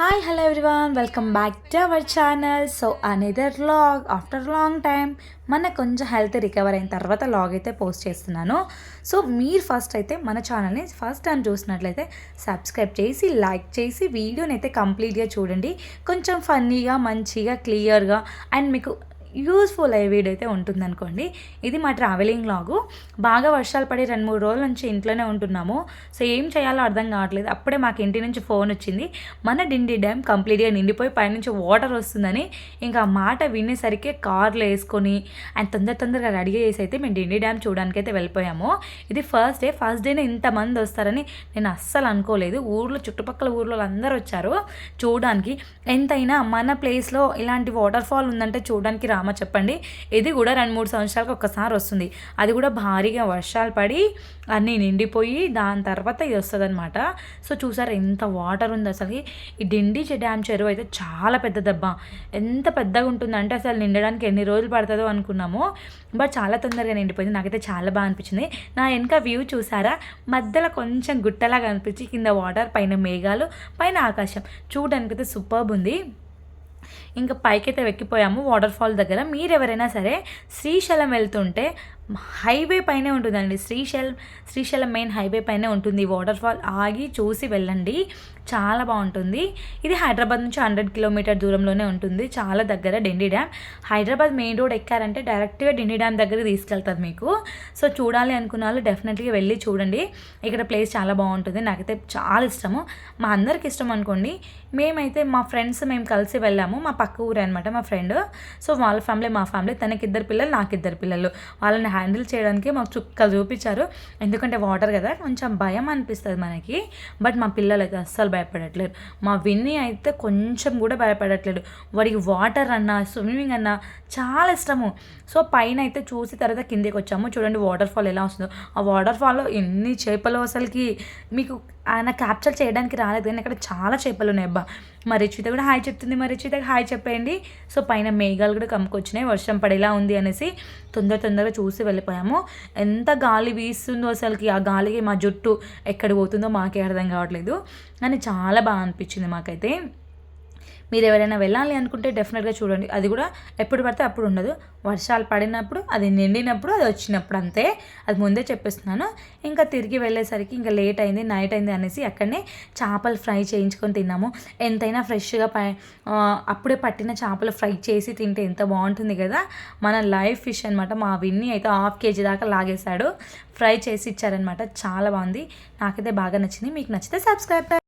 Hi hello everyone welcome back to our channel so another vlog after long time మన కొంచెం health recover అయిన తర్వాత log అయితే post చేస్తున్నాను. సో మీరు ఫస్ట్ అయితే మన ఛానల్ని ఫస్ట్ టైం చూసినట్లయితే సబ్స్క్రైబ్ చేసి లైక్ చేసి వీడియోని అయితే కంప్లీట్గా చూడండి. కొంచెం ఫన్నీగా మంచిగా క్లియర్గా అండ్ మీకు యూస్ఫుల్ అయ్యే వీడియో అయితే ఉంటుందనుకోండి. ఇది మా ట్రావెలింగ్ లాగు. బాగా వర్షాలు పడి రెండు మూడు రోజుల నుంచి ఇంట్లోనే ఉంటున్నాము. సో ఏం చేయాలో అర్థం కావట్లేదు. అప్పుడే మాకు ఇంటి నుంచి ఫోన్ వచ్చింది. మన డిండి డ్యామ్ కంప్లీట్గా నిండిపోయి పైనుంచి వాటర్ వస్తుందని ఇంకా మాట వినేసరికి కార్లు వేసుకొని అండ్ తొందర తొందరగా రెడీ చేసి అయితే మేము డిండి డ్యామ్ చూడడానికి అయితే వెళ్ళిపోయాము. ఇది ఫస్ట్ డే. ఫస్ట్ డేనే ఇంతమంది వస్తారని నేను అస్సలు అనుకోలేదు. ఊర్లో చుట్టుపక్కల ఊర్లో అందరూ వచ్చారు చూడడానికి. ఎంతైనా మన ప్లేస్లో ఇలాంటి వాటర్ ఫాల్ ఉందంటే చూడడానికి డ్రామా చెప్పండి. ఇది కూడా రెండు మూడు సంవత్సరాలకు ఒక్కసారి వస్తుంది. అది కూడా భారీగా వర్షాలు పడి అన్నీ నిండిపోయి దాని తర్వాత ఇది వస్తుంది అనమాట సో చూసారు ఎంత వాటర్ ఉంది అసలు. ఈ డిండి డ్యామ్ చెరువు అయితే చాలా పెద్ద దెబ్బ. ఎంత పెద్దగా ఉంటుందంటే అసలు నిండడానికి ఎన్ని రోజులు పడుతుందో అనుకున్నాము. బట్ చాలా తొందరగా నిండిపోయింది. నాకైతే చాలా బాగా అనిపించింది. నా వెనక వ్యూ చూసారా? మధ్యలో కొంచెం గుట్టలాగా అనిపించి కింద వాటర్ పైన మేఘాలు పైన ఆకాశం. చూడడానికి అయితే సూపర్బ్ ఉంది. ఇంకా పైకైతే వెక్కిపోయాము. వాటర్ ఫాల్ దగ్గర. మీరెవరైనా సరే శ్రీశైలం వెళ్తుంటే హైవే పైనే ఉంటుందండి. శ్రీశైలం శ్రీశైలం మెయిన్ హైవే పైనే ఉంటుంది. వాటర్ ఫాల్ ఆగి చూసి వెళ్ళండి. చాలా బాగుంటుంది. ఇది హైదరాబాద్ నుంచి హండ్రెడ్ కిలోమీటర్ దూరంలోనే ఉంటుంది. చాలా దగ్గర Dindi dam. Hyderabad main road ఎక్కారంటే డైరెక్ట్గా డిండి డ్యామ్ దగ్గర తీసుకెళ్తుంది మీకు. సో చూడాలి అనుకున్న వాళ్ళు డెఫినెట్గా వెళ్ళి చూడండి. ఇక్కడ ప్లేస్ చాలా బాగుంటుంది. నాకైతే చాలా ఇష్టము. మా అందరికి ఇష్టం అనుకోండి. మేమైతే మా ఫ్రెండ్స్ మేము కలిసి వెళ్ళాము. మా పక్క ఊరే అనమాట మా ఫ్రెండ్. సో వాళ్ళ ఫ్యామిలీ మా ఫ్యామిలీ. తనకి ఇద్దరు పిల్లలు నాకు ఇద్దరు పిల్లలు. వాళ్ళని హ్యాండిల్ చేయడానికి మాకు చుక్కలు చూపించారు. ఎందుకంటే వాటర్ కదా కొంచెం భయం అనిపిస్తుంది మనకి. బట్ మా పిల్లలు అయితే అస్సలు భయపడట్లేదు మా విన్ని అయితే కొంచెం కూడా భయపడట్లేదు వాడికి వాటర్ అన్నా స్విమ్మింగ్ అన్నా చాలా ఇష్టము. సో పైన అయితే చూసి తర్వాత కిందకి వచ్చాము. చూడండి వాటర్ ఫాల్ ఎలా వస్తుందో. ఆ వాటర్ ఫాల్లో ఎన్ని చేపలు అసలుకి? మీకు ఆయన క్యాప్చర్ చేయడానికి రాలేదు. కానీ అక్కడ చాలా చేపలు ఉన్నాయి అబ్బా. మా రిచిత కూడా హాయ్ చెప్తుంది. మా రిచితకి హాయ్ చెప్పేయండి. సో పైన మేఘాలు కూడా కమ్ముకొచ్చినాయి. వర్షం పడేలా ఉంది అనేసి తొందర తొందరగా చూసి వెళ్ళిపోయాము. ఎంత గాలి వీస్తుందో అసలుకి ఆ గాలికి మా జుట్టు ఎక్కడ పోతుందో మాకే అర్థం కావట్లేదు. కానీ చాలా బాగా అనిపించింది మాకైతే. మీరు ఎవరైనా వెళ్ళాలి అనుకుంటే డెఫినెట్గా చూడండి. అది కూడా ఎప్పుడు పడితే అప్పుడు ఉండదు. వర్షాలు పడినప్పుడు అది నిండినప్పుడు అది వచ్చినప్పుడు అంతే. అది ముందే చెప్పేస్తున్నాను. ఇంకా తిరిగి వెళ్ళేసరికి ఇంకా లేట్ అయింది నైట్ అయింది అనేసి అక్కడనే చేపలు ఫ్రై చేయించుకొని తిన్నాము. ఎంతైనా ఫ్రెష్గా పై అప్పుడే పట్టిన చేపలు ఫ్రై చేసి తింటే ఎంత బాగుంటుంది కదా. మన లైవ్ ఫిష్ అనమాట మా విన్ని అయితే హాఫ్ కేజీ దాకా లాగేశాడు. ఫ్రై చేసి ఇచ్చారనమాట చాలా బాగుంది. నాకైతే బాగా నచ్చింది. మీకు నచ్చితే సబ్స్క్రైబ్